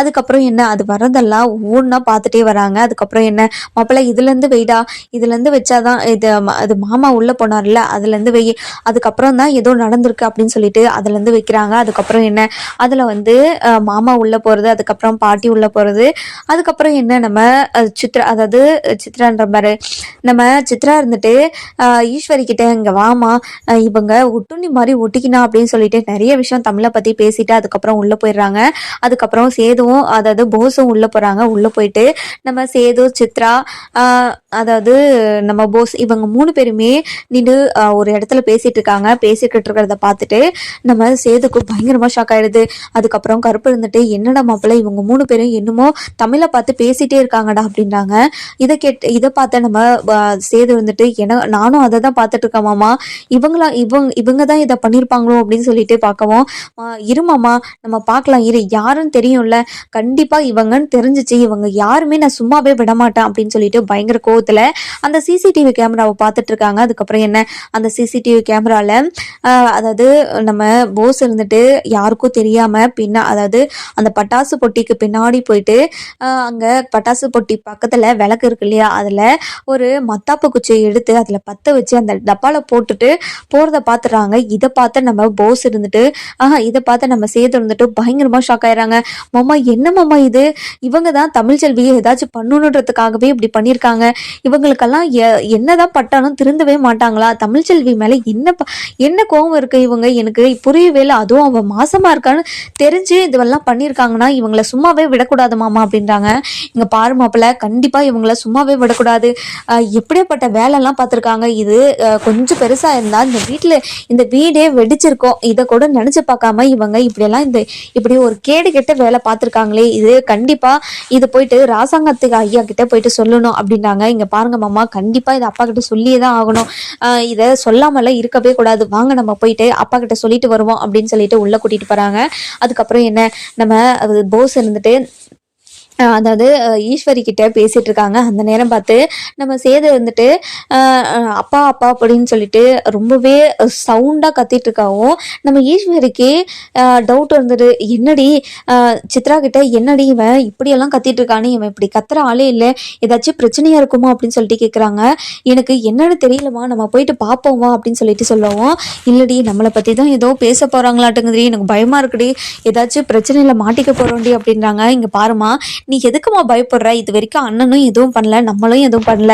அதுக்கப்புறம் என்ன அது வரதெல்லாம் ஒவ்வொன்றா பார்த்துட்டே வராங்க. அதுக்கப்புறம் என்ன மாப்பிள்ள இதுலேருந்து வெயிடா இதுலேருந்து வச்சாதான் இது அது மாமா உள்ளே போனார்ல அதுலேருந்து வெய் அதுக்கப்புறம் தான் ஏதோ நடந்திருக்கு அப்படின்னு சொல்லிட்டு அதுலேருந்து வைக்கிறாங்க. அதுக்கப்புறம் என்ன அதில் வந்து மாமா உள்ளே போகிறது அதுக்கப்புறம் பாட்டி உள்ளே போகிறது அதுக்கப்புறம் என்ன நம்ம சித்ரா அதாவது சித்ரான்ற மாதிரி நம்ம சித்ரா இருந்துட்டு ஈஸ்வரி கிட்ட இங்கே வாமா இவங்க ஒட்டுண்ணி மாதிரி ஒட்டிக்கினா அப்படின்னு சொல்லிட்டு நிறைய விஷயம் தமிழை பற்றி பேசிட்டு அதுக்கப்புறம் உள்ளே போயிடுறாங்க. அதுக்கப்புறம் சேதுவும் அதாவது போஸும் உள்ளே போகிறாங்க உள்ளே போயிட்டு நம்ம சேது சித்ரா ஆஹ் அதாவது நம்ம போஸ் இவங்க மூணு பேருமே நின்று ஒரு இடத்துல பேசிட்டு இருக்காங்க. பேசிக்கிட்டு இருக்கிறத பார்த்துட்டு நம்ம சேதுக்கு பயங்கரமா ஷாக் ஆயிடுது. அதுக்கப்புறம் கருப்பு இருந்துட்டு என்னடா மாப்பிள்ள இவங்க மூணு பேரும் என்னமோ தமிழை பார்த்து பேசிட்டே இருக்காங்கடா அப்படின்றாங்க. இதை கேட்டு இதை பார்த்த நம்ம சேது வந்துட்டு என நானும் அதை தான் பார்த்துட்டு இருக்கேன் மாமா. இவங்களா இவங்க இவங்க தான் இதை பண்ணியிருப்பாங்களோ அப்படின்னு சொல்லிட்டு பார்க்கவும் இருமாமா நம்ம பார்க்கலாம். இரு யாருன்னு தெரியும்ல. கண்டிப்பாக இவங்கன்னு தெரிஞ்சிச்சு. இவங்க யாருமே நான் சும்மாவே விட மாட்டேன் அப்படின்னு சொல்லிட்டு பயங்கர கோவத்துல அந்த சிசிடிவி கேமராவை பார்த்துட்டு இருக்காங்க. அதுக்கப்புறம் என்ன? அந்த சிசிடிவி கேமராவில் அதாவது நம்ம போஸ் இருந்துட்டு யாருக்கும் தெரியாமல் பின்ன அதாவது அந்த பட்டாசு பொட்டிக்கு பின்னாடி போயிட்டு அங்கே பட்டாசு பொட்டி பக்கத்தில் விளக்கு இருக்கு இல்லையா? அதில் ஒரு மத்தாப்பு குச்சியை எடுத்து அதில் பற்ற வச்சு அந்த டப்பால போட்டுட்டு போகிறத பார்த்துறாங்க இதை பார்த்து நம்ம போஸ் இருந்துட்டு ஆஹா இதை பார்த்து நம்ம சேது இருந்துட்டு பயங்கரமாக ஷாக் ஆயிடுறாங்க. மாமா என்ன மாமா இது? இவங்க தான் தமிழ் செல்வியை ஏதாச்சும் பண்ணணுன்றதுக்காகவே இப்படி பண்ணியிருக்காங்க. இவங்களுக்கெல்லாம் எ- என்னதான் பட்டாலும் திருந்தவே மாட்டாங்களா? தமிழ் செல்வி மேலே என்ன ப- என்ன கோவம் இருக்கு இவங்க? எனக்கு புரியவே இல்லை. அதுவும் அவன் மாசமாக இருக்கான்னு தெரிஞ்சு இதுவெல்லாம் பண்ணியிருக்காங்கன்னா இவங்கள சும்மாவே விடக்கூடாது மாமா அப்படின்றாங்க. இங்க பாரு மாப்பிள்ள கண்டிப்பா இவங்கள சும்மாவே விடக்கூடாது. ஆஹ் எப்படியாப்பட்ட வேலைலாம் பார்த்துருக்காங்க? இது கொஞ்சம் பெருசா இருந்தா இந்த வீட்டுல இந்த வீடே வெடிச்சிருக்கோம். இதை கூட நினைச்சு பார்க்காம இவங்க இப்படியெல்லாம் இந்த இப்படி ஒரு கேடு கெட்ட வேலை பார்த்துருக்காங்களே. இது கண்டிப்பா இது போயிட்டு ராசாங்கத்துக்கு ஐயா கிட்ட போயிட்டு சொல்லணும் அப்படின்னாங்க. இங்க பாருங்க மாமா கண்டிப்பா இதை அப்பா கிட்ட சொல்லியே தான் ஆகணும். இதை சொல்லாமலாம் இருக்கவே கூடாது. வாங்க நம்ம போயிட்டு அப்பா கிட்ட சொல்லிட்டு வருவோம் அப்படின்னு சொல்லிட்டு உள்ள கூட்டிட்டு போறாங்க. அதுக்கப்புறம் என்ன? நம்ம அது போஸ் இருந்துட்டு அதாவது ஈஸ்வரி கிட்ட பேசிட்டு இருக்காங்க அந்த நேரம் பார்த்து நம்ம சேது வந்துட்டு அப்பா அப்பா அப்படின்னு சொல்லிட்டு ரொம்பவே சவுண்டாக கத்திட்டு இருக்காவும் நம்ம ஈஸ்வரிக்கு டவுட் இருந்தது என்னடி சித்ரா கிட்ட என்னடி இவன் இப்படியெல்லாம் கத்திட்டு இருக்கானே இவன் இப்படி கத்துற ஆளே இல்லை ஏதாச்சும் பிரச்சனையா இருக்குமா அப்படின்னு சொல்லிட்டு கேட்குறாங்க எனக்கு என்னன்னு தெரியலமா நம்ம போயிட்டு பார்ப்போமா அப்படின்னு சொல்லிட்டு சொல்லவும் இல்லடி நம்மளை பற்றி தான் ஏதோ பேச போகிறாங்களாட்டுங்குதுடி எனக்கு பயமா இருக்குடி ஏதாச்சும் பிரச்சனையில் மாட்டிக்க போகிறோண்டி அப்படின்றாங்க. இங்கே பாருமா நீ எதுக்குமா பயப்படுற? இது வரைக்கும் அண்ணனும் எதுவும் பண்ணல நம்மளும் எதுவும் பண்ணல.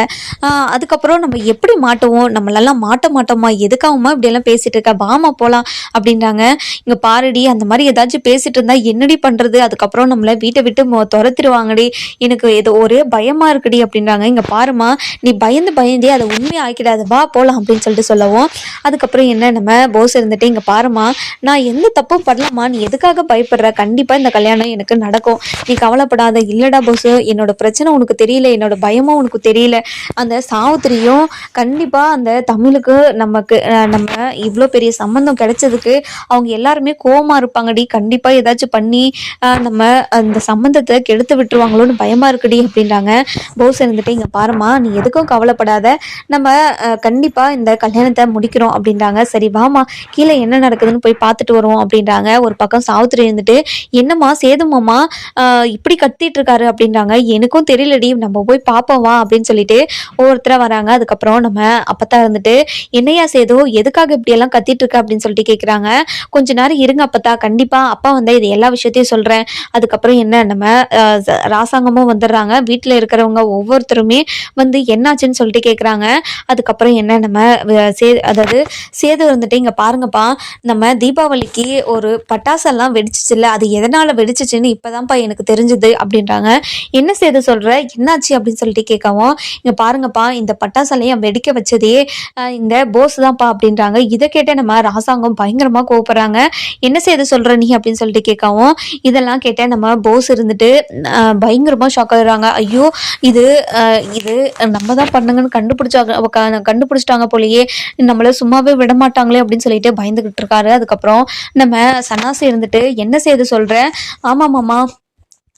அதுக்கப்புறம் நம்ம எப்படி மாட்டுவோம்? நம்மளெல்லாம் மாட்ட மாட்டோமா? எதுக்காகமா இப்படியெல்லாம் பேசிட்டு இருக்க? வாமா போகலாம் அப்படின்றாங்க. இங்கே பாருடி அந்த மாதிரி ஏதாச்சும் பேசிட்டு இருந்தா என்னடி பண்ணுறது அதுக்கப்புறம் நம்மளை வீட்டை விட்டு துரத்திடுவாங்கடி. எனக்கு ஏதோ ஒரே பயமாக இருக்குடி அப்படின்றாங்க. இங்கே பாருமா நீ பயந்து பயந்தே அதை உண்மையை ஆக்கிடாது. வா போகலாம் அப்படின்னு சொல்லிட்டு சொல்லவும். அதுக்கப்புறம் என்ன நம்ம போஸ் இருந்துட்டு இங்கே பாருமா நான் எந்த தப்பும் பண்ணலாமா நீ எதுக்காக பயப்படுற? கண்டிப்பாக இந்த கல்யாணம் எனக்கு நடக்கும். நீ கவலைப்படாத இல்லடா போஸ் என்னோட பிரச்சனை உனக்கு தெரியல என்னோட பயமும் உனக்கு தெரியல. அந்த சாவித்திரியும் கண்டிப்பாக அந்த தமிழுக்கு நமக்கு நம்ம இவ்வளோ பெரிய சம்மந்தம் கிடைச்சதுக்கு அவங்க எல்லாருமே கோவமாக இருப்பாங்கடி. கண்டிப்பாக ஏதாச்சும் பண்ணி நம்ம அந்த சம்மந்தத்தை கெடுத்து விட்டுருவாங்களோன்னு பயமாக இருக்குடி அப்படின்றாங்க. போஸ் இருந்துட்டு இங்கே பாருமா நீ எதுக்கும் கவலைப்படாத. நம்ம கண்டிப்பாக இந்த கல்யாணத்தை முடிக்கிறோம் அப்படின்றாங்க. சரி வாமா கீழே என்ன நடக்குதுன்னு போய் பார்த்துட்டு வருவோம் அப்படின்றாங்க. ஒரு பக்கம் சாவித்திரி இருந்துட்டு என்னம்மா சேதுமாம்மா இப்படி கத்தி கத்திட்டு இருக்காரு அப்படின்றாங்க. எனக்கும் தெரியலடி நம்ம போய் பார்ப்போம் வா அப்படின்னு சொல்லிட்டு ஒவ்வொருத்தராக வராங்க. அதுக்கப்புறம் நம்ம அப்பத்தா இருந்துட்டு என்னையா சேதோ எதுக்காக இப்படியெல்லாம் கத்திட்டு இருக்க அப்படின்னு சொல்லிட்டு கேட்குறாங்க கொஞ்ச நேரம் இருங்க அப்பத்தா கண்டிப்பா அப்பா வந்து இது எல்லா விஷயத்தையும் சொல்றேன். அதுக்கப்புறம் என்ன நம்ம ராசாங்கமும் வந்துடுறாங்க. வீட்டில் இருக்கிறவங்க ஒவ்வொருத்தருமே வந்து என்னாச்சுன்னு சொல்லிட்டு கேட்குறாங்க அதுக்கப்புறம் என்ன நம்ம சே அதாவது சேது வந்துட்டு இங்கே பாருங்கப்பா நம்ம தீபாவளிக்கு ஒரு பட்டாசெல்லாம் வெடிச்சிச்சுல்ல அது எதனால் வெடிச்சிச்சுன்னு இப்போதான்ப்பா எனக்கு தெரிஞ்சுது அப்படி அப்படின்றாங்க. என்ன செய்து சொல்ற? என்னாச்சு? அப்படின்னு சொல்லிட்டு கேட்கவும் இங்க பாருங்கப்பா இந்த பட்டாசாலையை வெடிக்க வச்சதே இந்த போஸ் தான்ப்பா அப்படின்றாங்க. இதை கேட்ட நம்ம ராசாங்கம் பயங்கரமா கோவப்படுறாங்க. என்ன செய்து சொல்ற நீ? அப்படின்னு சொல்லிட்டு கேட்கவும் இதெல்லாம் கேட்ட நம்ம போஸ் இருந்துட்டு பயங்கரமாக பயங்கரமா ஷாக் ஆகுறாங்க ஐயோ இது அஹ் இது நம்ம தான் பண்ணுங்கன்னு கண்டுபிடிச்சாங்க கண்டுபிடிச்சிட்டாங்க போலயே. நம்மள சும்மாவே விட மாட்டாங்களே அப்படின்னு சொல்லிட்டு பயந்துகிட்டு இருக்காரு. அதுக்கப்புறம் நம்ம சன்னாசி இருந்துட்டு என்ன செய்து சொல்ற? ஆமா மாமா.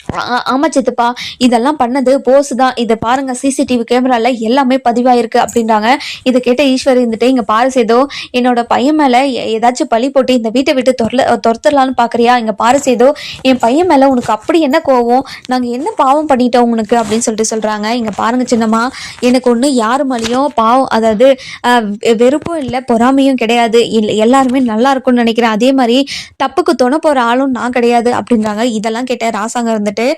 ஆமாம் ஆமா சித்தப்பா. இதெல்லாம் பண்ணது போஸ் தான். இதை பாருங்க சிசிடிவி கேமரால எல்லாமே பதிவாயிருக்கு அப்படின்றாங்க. இதை கேட்ட ஈஸ்வரி இருந்துட்டு இங்க பாரு சேதோ என்னோட பையன் மேல ஏதாச்சும் பழி போட்டு இந்த வீட்டை விட்டு தொரல துரத்தலான்னு பாக்குறியா? இங்க பாரு சேதோ என் பையன் மேல உனக்கு அப்படி என்ன கோவம்? நாங்க என்ன பாவம் பண்ணிட்டோம் உனக்கு? அப்படின்னு சொல்லிட்டு சொல்றாங்க. இங்க பாருங்க சின்னம்மா எனக்கு ஒண்ணு யாரு மேலேயும் பாவம் அதாவது வெ- வெறுப்பும் இல்லை பொறாமையும் கிடையாது. இல்ல- எல்லாருமே நல்லா இருக்கும்னு நினைக்கிறேன். அதே மாதிரி தப்புக்கு துணை போற ஆளும் நான் கிடையாது அப்படின்றாங்க. இதெல்லாம் கேட்ட ராசாங்க வந்துட்டு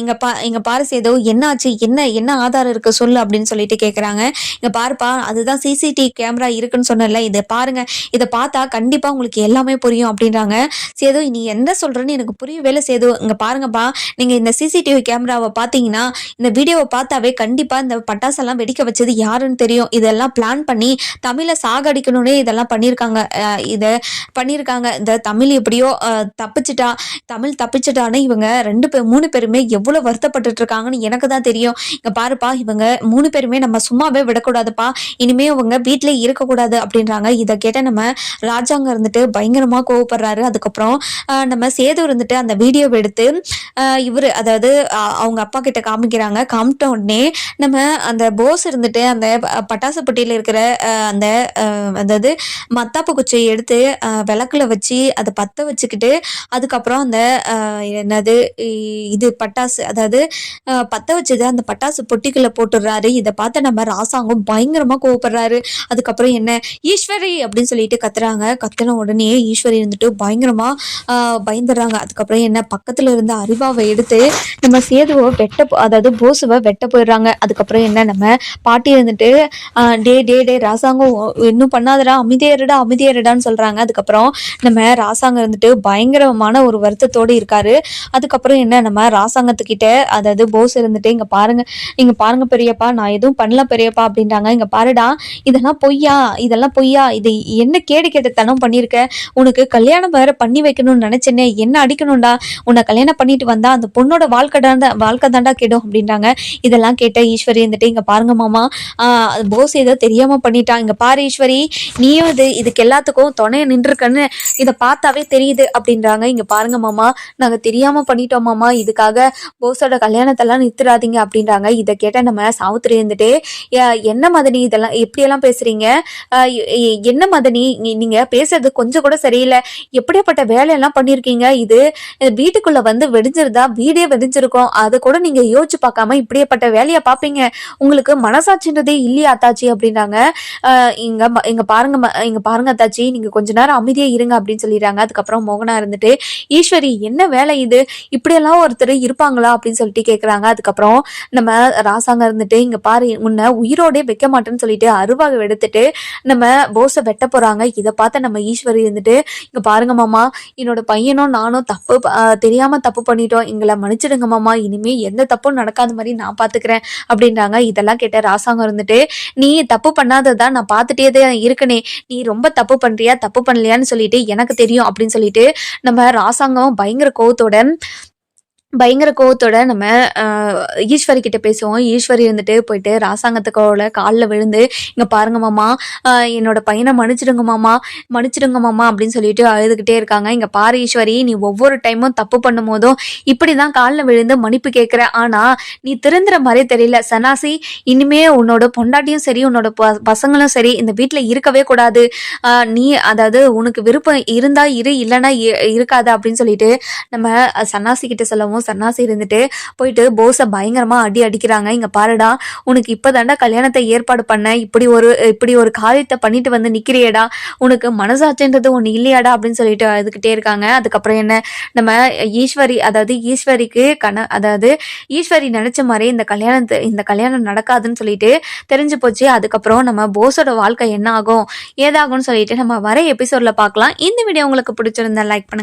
இங்க பா இங்க பாரு சேதோ என்னாச்சு? என்ன என்ன ஆதாரம் இருக்கு? சொல்லு அப்படின்னு சொல்லிட்டு கேக்குறாங்க. இங்க பாருப்பா அதுதான் சிசிடிவி கேமரா இருக்குன்னு சொன்னல இதை பாருங்க. இதை பார்த்தா கண்டிப்பா உங்களுக்கு எல்லாமே புரியும் அப்படின்றாங்க. சேது நீ என்ன சொல்கிறேன்னு எனக்கு புரியவே இல்லை சேது. இங்க பாருங்கப்பா நீங்க இந்த சிசிடிவி கேமராவை பார்த்தீங்கன்னா இந்த வீடியோவை பார்த்தாவே கண்டிப்பா இந்த பட்டாசெல்லாம் வெடிக்க வச்சது யாருன்னு தெரியும். இதெல்லாம் பிளான் பண்ணி தமிழை சாகடிக்கணும்னே இதெல்லாம் பண்ணியிருக்காங்க இதை பண்ணியிருக்காங்க இந்த தமிழ் எப்படியோ தப்பிச்சிட்டா தமிழ் தப்பிச்சிட்டான்னு இவங்க ரெண்டு பேர் மூணு பேருமே எவ்வளவு வருத்தப்பட்டுட்டு இருக்காங்கன்னு எனக்கு தான் தெரியும். இங்க பாருப்பா இவங்க மூணு பேருமே நம்ம சும்மாவே விடக்கூடாதுப்பா. இனிமே அவங்க வீட்டிலே இருக்கக்கூடாது அப்படின்றாங்க. இதை கேட்ட நம்ம ராஜாங்க இருந்துட்டு பயங்கரமா கோவப்படுறாரு. அதுக்கப்புறம் நம்ம சேது இருந்துட்டு அந்த வீடியோவை எடுத்து இவர் அதாவது அவங்க அப்பா கிட்ட காமிக்கிறாங்க. காமிட்ட உடனே நம்ம அந்த போஸ் இருந்துட்டு அந்த பட்டாசு பெட்டியில இருக்கிற அந்த அதாவது மத்தாப்பு குச்சியை எடுத்து விளக்குல வச்சு அதை பற்ற வச்சுக்கிட்டு அதுக்கப்புறம் அந்த என்னது இது பட்டாசு அதாவது பற்ற பத்த வச்சது அந்த பட்டாசு பொட்டிக்குள்ள போட்டுடுறாரு. இதை பார்த்து நம்ம ராசாங்கம் பயங்கரமா கோவப்படுறாரு. அதுக்கப்புறம் என்ன? ஈஸ்வரி அப்படின்னு சொல்லிட்டு கத்துறாங்க. கத்துன உடனே ஈஸ்வரி இருந்துட்டு பயங்கரமா பயந்துடுறாங்க. அதுக்கப்புறம் என்ன? பக்கத்துல இருந்த அறிவாவை எடுத்து நம்ம சேதுவை வெட்ட அதாவது போசுவை வெட்ட போயிடுறாங்க. அதுக்கப்புறம் என்ன? நம்ம பாட்டி இருந்துட்டு டே டே டே ராசாங்கம் இன்னும் பண்ணாதடா. அமைதியேறுடா அமைதியேறுடான்னு சொல்றாங்க. அதுக்கப்புறம் நம்ம ராசாங்கம் இருந்துட்டு பயங்கரமான ஒரு வருத்தத்தோடு இருக்காரு. அதுக்கப்புறம் என்ன? நம்ம ராசாங்கத்துக்கிட்ட அதாவது போஸ் இருந்துட்டு இங்க பாருங்க இங்கே பாருங்க பெரியப்பா நான் எதுவும் பண்ணல பெரியப்பா அப்படின்றாங்க. இங்க பாருடா இதெல்லாம் பொய்யா இதெல்லாம் பொய்யா இது என்ன கேடு கேட்டத்தனம் பண்ணியிருக்க உனக்கு கல்யாணம் வேற பண்ணி வைக்கணும்னு நினைச்சேனே என்ன அடிக்கணும்டா? உன்னை கல்யாணம் பண்ணிட்டு வந்தா அந்த பொண்ணோட வாழ்க்கை தாண்டா வாழ்க்கை தாண்டா கெடும் அப்படின்றாங்க. இதெல்லாம் கேட்ட ஈஸ்வரி இருந்துட்டு இங்க பாருங்க மாமா போஸ் ஏதோ தெரியாம பண்ணிட்டா. இங்க பாரு ஈஸ்வரி நீயும் இது இதுக்கு எல்லாத்துக்கும் துணைய நின்றுருக்கன்னு இதை பார்த்தாவே தெரியுது அப்படின்றாங்க. இங்க பாருங்க மாமா நாங்க தெரியாம பண்ணிட்டோம் மாமா மாமா இதுக்காக போஸோட கல்யாணத்தெல்லாம் நிறுத்துறாதீங்க அப்படின்றாங்க. இதை கேட்ட நம்ம சாவுத்திரி இருந்துட்டு என்ன மதனி இதெல்லாம் எப்படியெல்லாம் பேசுறீங்க? என்ன மதனி? நீங்க பேசுறது கொஞ்சம் கூட சரியில்லை. எப்படியாப்பட்ட வேலையெல்லாம் பண்ணியிருக்கீங்க இது வீட்டுக்குள்ள வந்து வெடிஞ்சிருந்தா வீடே வெடிஞ்சிருக்கும். அதை கூட நீங்க யோசிச்சு பார்க்காம இப்படியேப்பட்ட வேலையை பார்ப்பீங்க. உங்களுக்கு மனசாட்சின்றதே இல்லையா அத்தாச்சி அப்படின்றாங்க. இங்க ம- இங்க பாருங்க ம- இங்க பாருங்க அத்தாச்சி நீங்க கொஞ்ச நேரம் அமைதியா இருங்க அப்படின்னு சொல்லிடுறாங்க. அதுக்கப்புறம் மோகனா இருந்துட்டு ஈஸ்வரி என்ன வேலை இது? இப்படியெல்லாம் ஒருத்தர் இருப்பாங்களா அப்படின்னு சொல்லிட்டு கேட்குறாங்க அதுக்கப்புறம் நம்ம ராசாங்க இருந்துட்டு இங்கே பாரு உன்னை உயிரோடே வைக்க மாட்டேன்னு சொல்லிட்டு அருவாக எடுத்துட்டு நம்ம போஸை வெட்ட போகிறாங்க இதை பார்த்த நம்ம ஈஸ்வரி இருந்துட்டு இங்கே பாருங்க மாமா என்னோட பையனும் நானும் தப்பு தெரியாமல் தப்பு பண்ணிட்டோம். எங்களை மன்னிச்சிடுங்க மாமா. இனிமே எந்த தப்பும் நடக்காத மாதிரி நான் பார்த்துக்கிறேன் அப்படின்றாங்க. இதெல்லாம் கேட்ட ராசாங்கம் இருந்துட்டு நீ தப்பு பண்ணாததான் நான் பார்த்துட்டே தான் இருக்கனே. நீ ரொம்ப தப்பு பண்ணுறியா தப்பு பண்ணலையான்னு சொல்லிட்டு எனக்கு தெரியும். அப்படின்னு சொல்லிட்டு நம்ம ராசாங்கம் பயங்கர கோவத்தோட பயங்கர கோவத்தோட நம்ம ஈஸ்வரி கிட்ட பேசுவோம். ஈஸ்வரி இருந்துட்டு போயிட்டு ராசாங்கத்துக்கோட காலில் விழுந்து இங்கே பாருங்க மாமா என்னோட பையனை மன்னிச்சிடுங்க மாமா மன்னிச்சிடுங்க மாமா அப்படின்னு சொல்லிட்டு அழுதுகிட்டே இருக்காங்க. இங்கே பாரு ஈஸ்வரி நீ ஒவ்வொரு டைமும் தப்பு பண்ணும் போதும் இப்படி தான் காலில் விழுந்து மன்னிப்பு கேட்குற ஆனால் நீ திருந்துற மாதிரி தெரியல. சனாசி இனிமே உன்னோட பொண்டாட்டியும் சரி உன்னோட ப- பசங்களும் சரி இந்த வீட்டில் இருக்கவே கூடாது. நீ அதாவது உனக்கு விருப்பம் இருந்தால் இரு இல்லைன்னா இ- இருக்காது அப்படின்னு சொல்லிட்டு நம்ம சன்னாசி கிட்ட சொல்லவும் சன்னாசி இருந்துட்டு போயிட்டு போஸை பயங்கரமா அடி அடிக்கிறாங்க. இங்க பாருடா உனக்கு இப்பதாண்டா கல்யாணத்தை ஏற்பாடு பண்ண இப்படி ஒரு இப்படி ஒரு காரியத்தை பண்ணிட்டு வந்து நிக்கிறியேடா. உனக்கு மனசாட்சின்றது ஒண்ணு இல்லையாடா அப்படின்னு சொல்லிட்டு அழுதுகிட்டே இருக்காங்க. அதுக்கப்புறம் என்ன நம்ம ஈஸ்வரி அதாவது ஈஸ்வரிக்கு கண அதாவது ஈஸ்வரி நினைச்ச மாதிரி இந்த கல்யாணத்தை இந்த கல்யாணம் நடக்காதுன்னு சொல்லிட்டு தெரிஞ்சு போச்சு. அதுக்கப்புறம் நம்ம போஸோட வாழ்க்கை என்ன ஆகும் ஏதாகும்னு சொல்லிட்டு நம்ம வர எபிசோட்ல பார்க்கலாம். இந்த வீடியோ உங்களுக்கு பிடிச்சிருந்தா லைக் பண்ணுங்க.